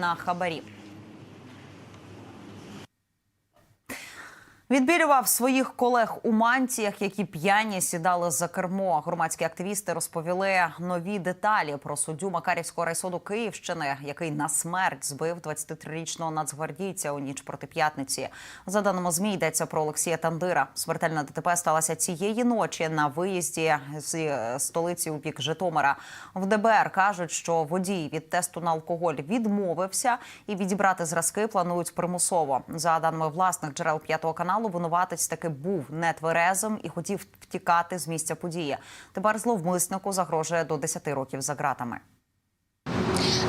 на хабарі. Відбілював своїх колег у мантіях, які п'яні сідали за кермо. Громадські активісти розповіли нові деталі про суддю Макарівського райсуду Київщини, який на смерть збив 23-річного нацгвардійця у ніч проти п'ятниці. За даними змі йдеться про Олексія Тандира. Смертельна ДТП сталася цієї ночі на виїзді з е, столиці у бік Житомира. В ДБР кажуть, що водій від тесту на алкоголь відмовився і відібрати зразки планують примусово. За даними власних джерел п'ятого каналу, винуватець таки був нетверезим і хотів втікати з місця події. Тепер зловмиснику загрожує до 10 років за ґратами.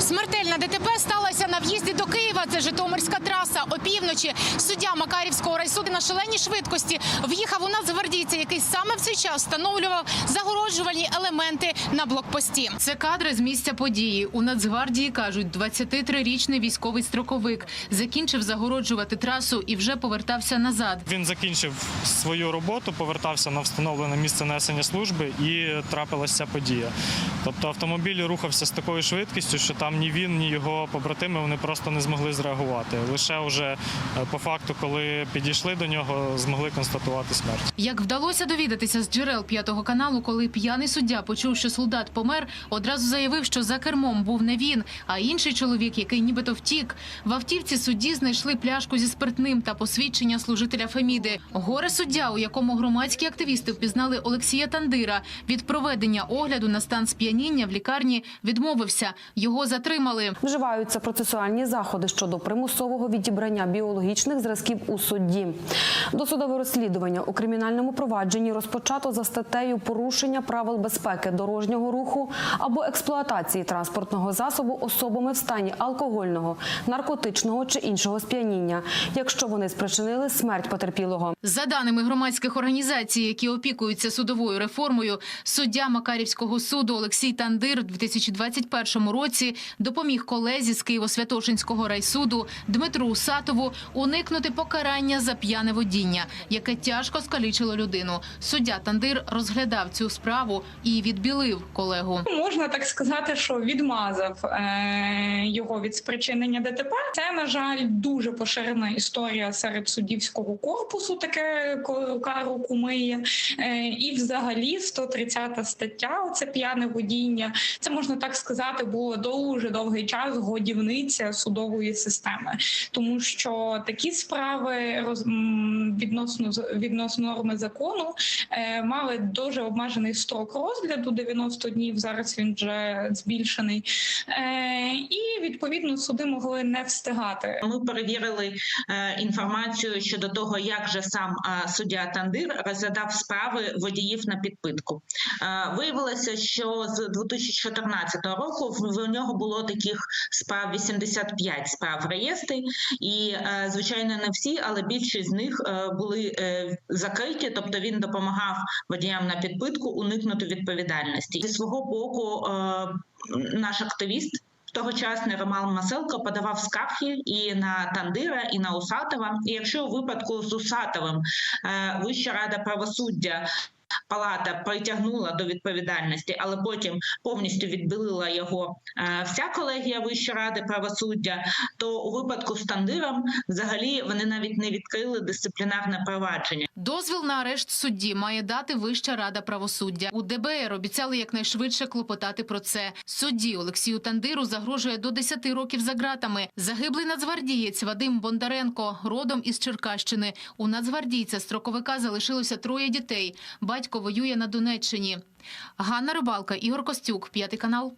Смертельна ДТП сталася на в'їзді до Києва. Це Житомирська траса. Опівночі суддя Макарівського райсуду на шаленій швидкості в'їхав у нацгвардійця, який саме в цей час встановлював загороджувальні елементи на блокпості. Це кадри з місця події. У Нацгвардії кажуть, 23-річний військовий строковик закінчив загороджувати трасу і вже повертався назад. Він закінчив свою роботу, повертався на встановлене місце несення служби і трапилася ця подія. Тобто автомобіль рухався з такою швидкістю, що там ні він, ні його побратими вони просто не змогли зреагувати. Лише вже е, по факту, коли підійшли до нього, змогли констатувати смерть. Як вдалося довідатися з джерел п'ятого каналу, коли п'яний суддя почув, що солдат помер, одразу заявив, що за кермом був не він, а інший чоловік, який нібито втік. В автівці судді знайшли пляшку зі спиртним та посвідчення служителя Феміди. Горе суддя, у якому громадські активісти впізнали Олексія Тандира, від проведення огляду на стан сп'яніння в лікарні відмовився. Його затримали. Вживаються процесуальні заходи щодо примусового відібрання біологічних зразків у судді. Досудове розслідування у кримінальному провадженні розпочато за статтею порушення правил безпеки дорожнього руху або експлуатації транспортного засобу особами в стані алкогольного, наркотичного чи іншого сп'яніння, якщо вони спричинили смерть потерпілого. За даними громадських організацій, які опікуються судовою реформою, суддя Макарівського суду Олексій Тандир у 2021 році допоміг колезі з Києво-Святошинського райсуду Дмитру Усатову уникнути покарання за п'яне водіння, яке тяжко скалічило людину. Суддя Тандир розглядав цю справу і відбілив колегу. Можна так сказати, що відмазав е, його від спричинення ДТП. Це на жаль дуже поширена історія серед суддівського корпусу. Таке рука руку миє. Е, і, взагалі, 130 стаття, це п'яне водіння. Це можна так сказати, було дуже довгий час годівниця судової системи, тому що такі справи роз відносно відносно норми закону е, мали дуже обмежений строк розгляду 90 днів. Зараз він вже збільшений, е, і відповідно суди могли не встигати. Ми перевірили е, інформацію щодо того, як же сам суддя Тандир розглядав справи водіїв на підпитку. Виявилося, що з 2014 року в нього було таких справ 85 справ в реєстрі, і е, звичайно не всі, але більшість з них е, були е, закриті. Тобто він допомагав водіям на підпитку уникнути відповідальності. Зі свого боку, наш активіст. Тогочасний Роман Маселко подавав скарги і на Тандира, і на Усатова. І якщо у випадку з Усатовим Вища рада правосуддя. Палата притягнула до відповідальності, але потім повністю відбілила його е, вся колегія Вищої ради правосуддя. То у випадку з Тандиром взагалі вони навіть не відкрили дисциплінарне провадження. Дозвіл на арешт судді має дати Вища рада правосуддя. У ДБР обіцяли якнайшвидше клопотати про це. Судді Олексію Тандиру загрожує до 10 років за ґратами. Загиблий нацгвардієць Вадим Бондаренко, родом із Черкащини. У нацгвардійця строковика залишилося троє дітей. Батько воює на Донеччині. Ганна Рибалка, Ігор Костюк, п'ятий канал.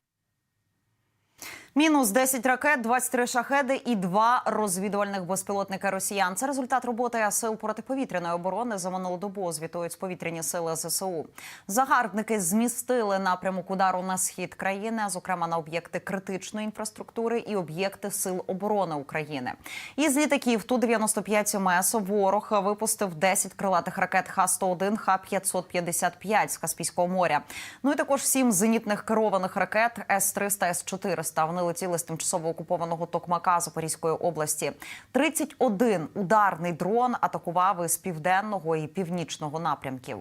Мінус 10 ракет, 23 шахеди і два розвідувальних безпілотника росіян. Це результат роботи сил протиповітряної оборони за минулу добу. Звітують повітряні сили ЗСУ. Загарбники змістили напрямок удару на схід країни, зокрема на об'єкти критичної інфраструктури і об'єкти сил оборони України. Із літаків ту 95 МС ворог випустив 10 крилатих ракет Х-101, Х-555 з Каспійського моря. Ну і також 7 зенітних керованих ракет С-300, С-400. Вони летіли з тимчасово окупованого Токмака Запорізької області. 31 ударний дрон атакував із південного і північного напрямків.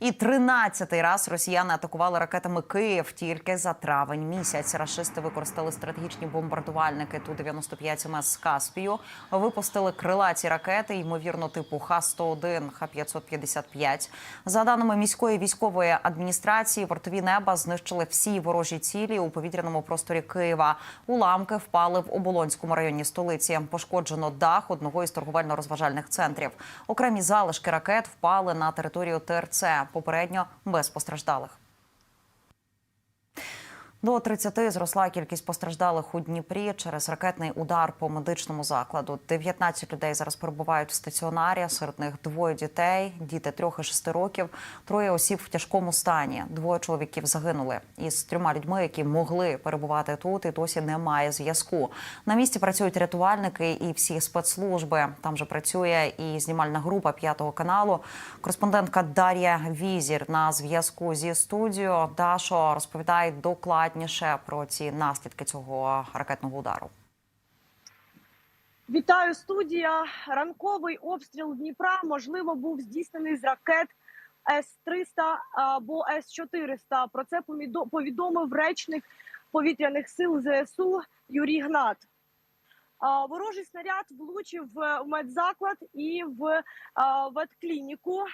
І 13-й раз росіяни атакували ракетами Київ тільки за травень місяць. Рашисти використали стратегічні бомбардувальники Ту-95 МС з Каспію, випустили крилаті ракети, ймовірно, типу Х-101, Х-555. За даними міської військової адміністрації, вартові неба знищили всі ворожі цілі у повітряному просторі Києва. Уламки впали в Оболонському районі столиці. Пошкоджено дах одного із торговельно-розважальних центрів. Окремі залишки ракет впали на територію ТРЦ. Попередньо без постраждалих. До 30 зросла кількість постраждалих у Дніпрі через ракетний удар по медичному закладу. 19 людей зараз перебувають в стаціонарі. Серед них двоє дітей, діти трьох і шести років, троє осіб в тяжкому стані. Двоє чоловіків загинули. Із трьома людьми, які могли перебувати тут, і досі немає зв'язку. На місці працюють рятувальники і всі спецслужби. Там же працює і знімальна група п'ятого каналу. Кореспондентка Дар'я Візір на зв'язку зі студією. Дашо розповідає докладніше про ці наслідки цього ракетного удару. Вітаю студія. Ранковий обстріл Дніпра можливо був здійснений з ракет С-300 або С-400. Про це повідомив речник повітряних сил ЗСУ Юрій Гнат. Ворожий снаряд влучив в медзаклад і в ветклініку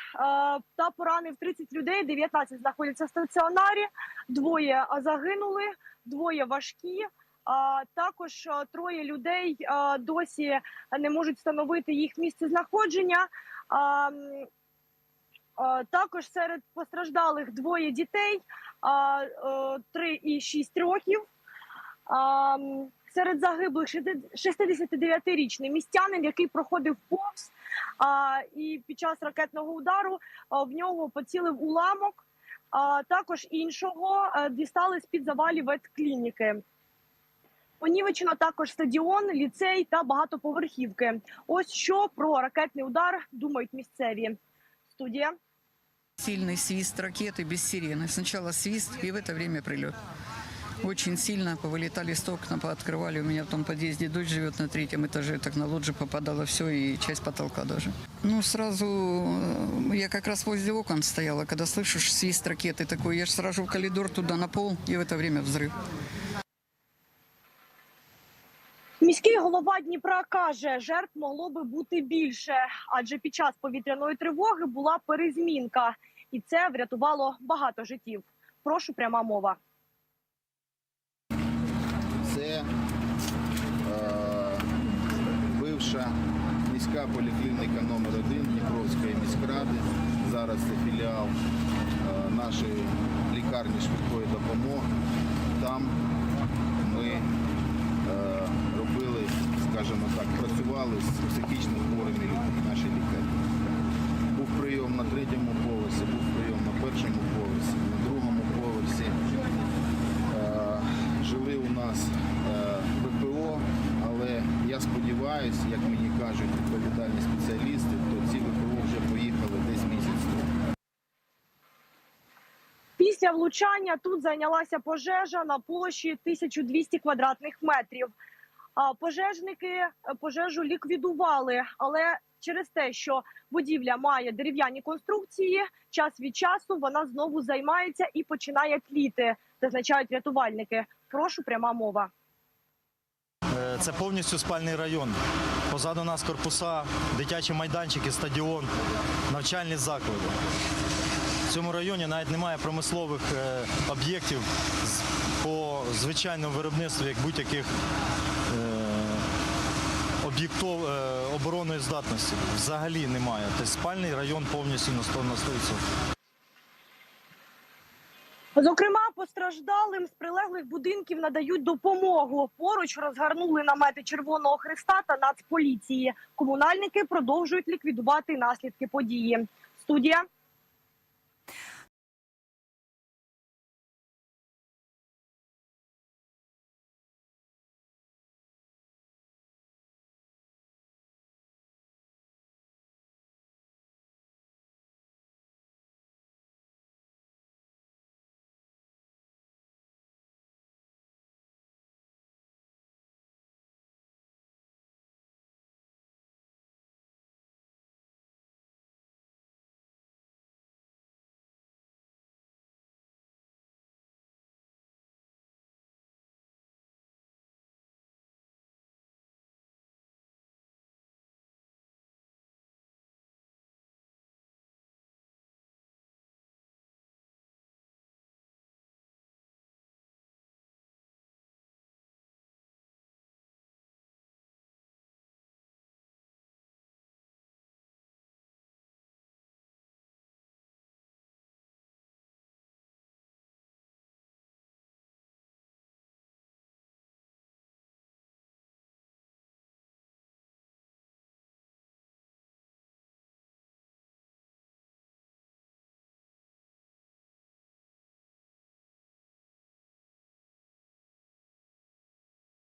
та поранив 30 людей. 19 знаходяться в стаціонарі. Двоє загинули, двоє важкі. Також троє людей досі не можуть встановити їх місце знаходження. Також серед постраждалих двоє дітей, три і шість років А, м, Серед загиблих 69-річний містянин, який проходив повз, а, і під час ракетного удару а, в нього поцілив уламок. А також іншого е, дістали з під завалів ветклініки. Понівечено також стадіон, ліцей та багатоповерхівки. Ось що про ракетний удар думають місцеві. Студія. Сильный свист ракеты без сирены. Сначала свист, и в это время прилет. Очень сильно повылетали с окна, пооткрывали. У меня в том подъезде дочь живет на третьем этаже. Так на лоджию попадало все и часть потолка даже. Ну, сразу э, я как раз возле окон стояла, когда слышишь свист ракеты такой. Я же сразу в коридор туда на пол, и в это время взрыв. Міський голова Дніпра каже, жертв могло би бути більше, адже під час повітряної тривоги була перезмінка, і це врятувало багато життів. Прошу пряма мова. Бивша міська поліклініка номер 1 Дніпровської міськради. Зараз це філіал е, нашої лікарні швидкої допомоги. Там ми е, робили, скажімо так, працювали з психічно хворими людьми в нашій лікарні. Був прийом на третьому поверсі, був прийом на першому поверсі, на другому поверсі. Е, жили у нас е, ВПО, але я сподіваюся, як мені кажуть відповідальні спеціалісти, то ці ВПО вже поїхали десь місяць тому. Після влучання тут зайнялася пожежа на площі 1200 квадратних метрів. Пожежники пожежу ліквідували, але через те, що будівля має дерев'яні конструкції, час від часу вона знову займається і починає тліти, зазначають рятувальники. Прошу пряма мова. Е, Це повністю спальний район. Позаду нас корпуса, дитячі майданчики, стадіон, навчальні заклади. Цьому районі навіть немає промислових е, об'єктів по звичайному виробництву, як будь-яких е, об'єктів е, оборонної здатності. Взагалі немає. Тобто спальний район повністю на 100 на 100%. Зокрема, постраждалим з прилеглих будинків надають допомогу. Поруч розгорнули намети Червоного Христа та Нацполіції. Комунальники продовжують ліквідувати наслідки події. Студія.